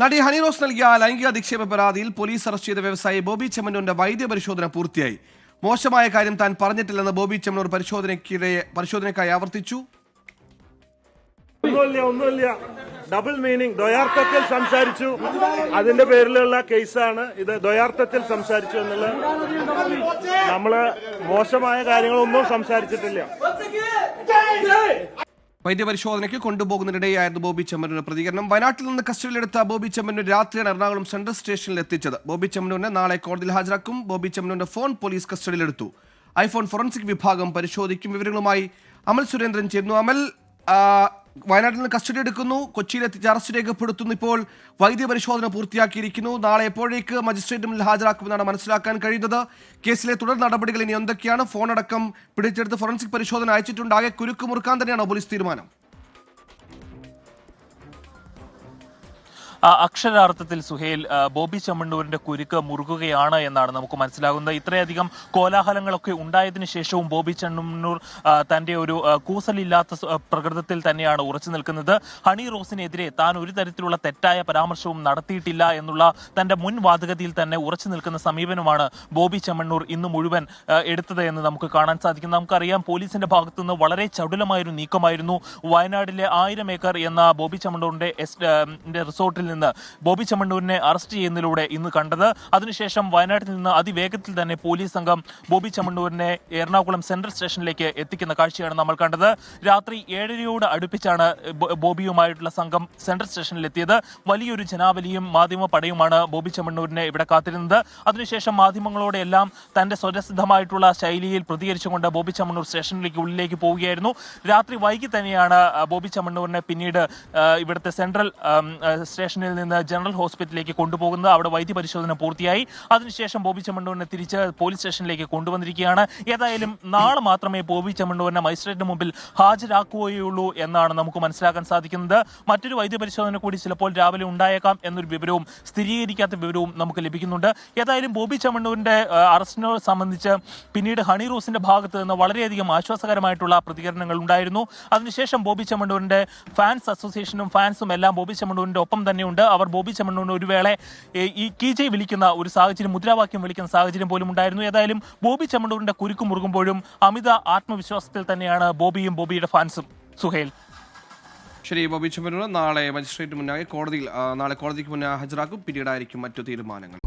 നടി ഹണി റോസ് നൽകിയ ലൈംഗിക അധിക്ഷേപ പരാതിയിൽ പോലീസ് അറസ്റ്റ് ചെയ്ത വ്യവസായി ബോബി ചെമ്മന്നൂരിന്റെ വൈദ്യ പരിശോധന പൂർത്തിയായി. മോശമായ കാര്യം താൻ പറഞ്ഞിട്ടില്ലെന്ന് ബോബി ചെമ്മനൂർ പരിശോധനയ്ക്കിടെ പരിശോധനയ്ക്കായി ആവർത്തിച്ചു. ഒന്നുമില്ല ഒന്നുമില്ല. ഡബിൾ മീനിങ് ദ്വയാർത്ഥത്തിൽ സംസാരിച്ചു. അതിന്റെ പേരിലുള്ള കേസാണ് ഇത്. ദ്വയാർത്ഥത്തിൽ സംസാരിച്ചു എന്നുള്ള നമ്മൾ മോശമായ കാര്യങ്ങളൊന്നും സംസാരിച്ചിട്ടില്ല. വൈദ്യപരിശോധനയ്ക്ക് കൊണ്ടുപോകുന്നതിനിടെയായിരുന്നു ബോബി ചെമ്മനൂരിന്റെ പ്രതികരണം. വയനാട്ടിൽ നിന്ന് കസ്റ്റഡിയിലെടുത്ത ബോബി ചെമ്മനൂർ രാത്രിയാണ് എറണാകുളം സെൻട്രൽ സ്റ്റേഷനിൽ എത്തിച്ചത്. ബോബി ചെമ്മനൂരിനെ നാളെ കോടതിയിൽ ഹാജരാക്കും. ബോബി ചെമ്മനൂരിന്റെ ഫോൺ പോലീസ് കസ്റ്റഡിയിലെടുത്തു. ഐഫോൺ ഫോറൻസിക് വിഭാഗം പരിശോധിക്കും വിവരങ്ങളുമായി അമൽ സുരേന്ദ്രൻ ചേരുന്നു. അമൽ വയനാട്ടിൽ നിന്ന് കസ്റ്റഡി എടുക്കുന്നു. കൊച്ചിയിലെത്തിച്ച് അറസ്റ്റ് രേഖപ്പെടുത്തുന്നു. ഇപ്പോൾ വൈദ്യപരിശോധന പൂർത്തിയാക്കിയിരിക്കുന്നു. നാളെ എപ്പോഴേക്ക് മജിസ്ട്രേറ്റ് മുന്നിൽ ഹാജരാക്കുമെന്നാണ് മനസ്സിലാക്കാൻ കഴിയുന്നത്. കേസിലെ തുടർ നടപടികൾ ഇനി എന്തൊക്കെയാണ്? ഫോൺ അടക്കം പിടിച്ചെടുത്ത് ഫോറൻസിക് പരിശോധന അയച്ചിട്ടുണ്ട്. ആകെ കുരുക്ക് മുറുക്കാൻ തന്നെയാണോ പോലീസ് തീരുമാനം? അക്ഷരാർത്ഥത്തിൽ സുഹേൽ ബോബി ചമ്മണ്ണൂരിന്റെ കുരുക്ക് മുറുകുകയാണ് എന്നാണ് നമുക്ക് മനസ്സിലാകുന്നത്. ഇത്രയധികം കോലാഹലങ്ങളൊക്കെ ഉണ്ടായതിനു ശേഷവും ബോബി ചമ്മണ്ണൂർ തന്റെ ഒരു കൂസലില്ലാത്ത പ്രകൃതത്തിൽ തന്നെയാണ് ഉറച്ചു നിൽക്കുന്നത്. ഹണി റോസിനെതിരെ താൻ ഒരു തരത്തിലുള്ള തെറ്റായ പരാമർശവും നടത്തിയിട്ടില്ല എന്നുള്ള തന്റെ മുൻ വാദഗതിയിൽ തന്നെ ഉറച്ചു നിൽക്കുന്ന സമീപനമാണ് ബോബി ചമ്മണ്ണൂർ ഇന്ന് മുഴുവൻ എടുത്തത് എന്ന് നമുക്ക് കാണാൻ സാധിക്കും നമുക്കറിയാം പോലീസിന്റെ ഭാഗത്തുനിന്ന് വളരെ ചടുലമായൊരു നീക്കമായിരുന്നു വയനാടിലെ ആയിരം ഏക്കർ എന്ന ബോബി ചമ്മണ്ണൂറിന്റെ റിസോർട്ടിൽ നിന്ന് ബോബി ചെമ്മണ്ണൂരിനെ അറസ്റ്റ് ചെയ്യുന്നതിലൂടെ ഇന്ന് കണ്ടത്. അതിനുശേഷം വയനാട്ടിൽ നിന്ന് അതിവേഗത്തിൽ തന്നെ പോലീസ് സംഘം ബോബി ചെമ്മണ്ണൂരിനെ എറണാകുളം സെൻട്രൽ സ്റ്റേഷനിലേക്ക് എത്തിക്കുന്ന കാഴ്ചയാണ് നമ്മൾ കണ്ടത്. രാത്രി ഏഴരയോട് അടുപ്പിച്ചാണ് ബോബിയുമായിട്ടുള്ള സംഘം സെൻട്രൽ സ്റ്റേഷനിൽ എത്തിയത് വലിയൊരു ജനാവലിയും മാധ്യമ പടയുമാണ് ബോബി ചെമ്മണ്ണൂരിനെ ഇവിടെ കാത്തിരുന്നത്. അതിനുശേഷം മാധ്യമങ്ങളോട് എല്ലാം തന്റെ സ്വരസിദ്ധമായിട്ടുള്ള ശൈലിയിൽ പ്രതികരിച്ചുകൊണ്ട് ബോബി ചെമ്മണ്ണൂർ സ്റ്റേഷനിലേക്ക് ഉള്ളിലേക്ക് പോവുകയായിരുന്നു. രാത്രി വൈകി തന്നെയാണ് ബോബി ചെമ്മണ്ണൂരിനെ പിന്നീട് ഇവിടുത്തെ സെൻട്രൽ ആം, സ്റ്റേഷനിൽ നിന്ന് ജനറൽ ഹോസ്പിറ്റലിലേക്ക് കൊണ്ടുപോകുന്നത് അവിടെ വൈദ്യപരിശോധന പൂർത്തിയായി. അതിനുശേഷം ബോബി ചെമ്മണ്ണൂരിനെ തിരിച്ച് പോലീസ് സ്റ്റേഷനിലേക്ക് കൊണ്ടുവന്നിരിക്കുകയാണ്. ഏതായാലും നാളെ മാത്രമേ ബോബി ചെമ്മണ്ണൂരിനെ മജിസ്ട്രേറ്റിന് മുമ്പിൽ ഹാജരാക്കുകയുള്ളൂ എന്നാണ് നമുക്ക് മനസ്സിലാക്കാൻ സാധിക്കുന്നത്. മറ്റൊരു വൈദ്യപരിശോധന കൂടി ചിലപ്പോൾ രാവിലെ ഉണ്ടായേക്കാം എന്നൊരു വിവരവും സ്ഥിരീകരിക്കാത്ത വിവരവും നമുക്ക് ലഭിക്കുന്നുണ്ട്. ഏതായാലും ബോബി ചെമ്മണ്ണൂരിന്റെ അറസ്റ്റിനെ സംബന്ധിച്ച് പിന്നീട് ഹണി റൂസിന്റെ ഭാഗത്ത് നിന്ന് വളരെയധികം ആശ്വാസകരമായിട്ടുള്ള പ്രതികരണങ്ങൾ ഉണ്ടായിരുന്നു. അതിനുശേഷം ബോബി ചെമ്മണ്ണൂരിന്റെ ഫാൻസ് അസോസിയേഷനും ഫാൻസും എല്ലാം ബോബി ചെമ്മണ്ണൂരിന്റെ ഒപ്പം തന്നെയുണ്ട്. അവർ ബോബി ചെമ്മണ്ണൂരിന് ഒരു വേള ഈ കീജെ വിളിക്കുന്ന ഒരു സാഹചര്യം മുദ്രാവാക്യം വിളിക്കുന്ന സാഹചര്യം പോലും ഉണ്ടായിരുന്നു. ഏതായാലും ബോബി ചെമ്മണ്ണൂരിന്റെ കുരുക്ക് മുറുകുമ്പോഴും അമിത ആത്മവിശ്വാസത്തിൽ തന്നെയാണ് ബോബിയും ബോബിയുടെ ഫാൻസും. സുഹേൽ. ശരി ബോബി ചെമ്മണ്ണൂർ നാളെ മജിസ്ട്രേറ്റ് മുന്നാകെ കോടതിയിൽ നാളെ കോടതിക്ക് മുന്നേ ഹാജരാക്കും. പിന്നീടായിരിക്കും മറ്റു തീരുമാനങ്ങൾ.